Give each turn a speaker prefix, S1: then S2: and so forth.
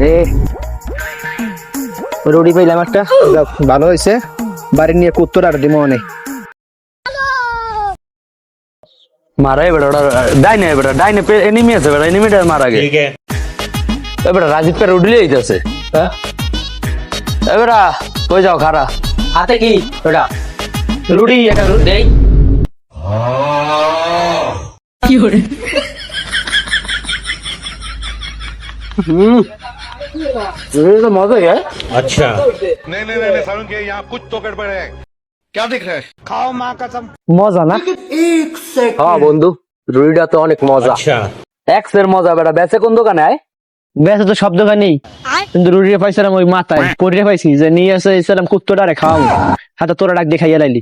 S1: রে। পাইলাম একটা। ভালো হয়েছে বাড়ি নিয়ে কুত্তর আর দিমো অনেক
S2: মারা এবার ওটা ডাইনে এবার ডাইনে এনিমি আছে এবার এনিমিটা মারা গে এবার রাজীব পেরে উঠলে এইতেছে হ্যাঁ? এবার কই যাও খারা?
S1: হাতে কি? ওটা রুটি একটা রুটি দেই।
S2: কি হরে তো মজাই হ্যাঁ
S3: अच्छा
S4: नहीं नहीं नहीं नहीं, सारुण के यहाँ कुछ तो गड़बड़ है क्या दिख रहा है
S1: মজা না
S2: হ্যাঁ বন্ধু রুটিটা তো অনেক মজা
S3: अच्छा
S2: এক্স এর মজা বেটা বেচে কোন দোকানে আয়
S1: বেশ তো সব দোকানেই কিন্তু রুটিটা পাইছিলাম ওই মাথায় পরিটা পাইছি যে নিয়ে এসে ইসলাম কুত্তটারে খাওয়াবো হাতে তোরা ডাক দেখাইয়া লাইলি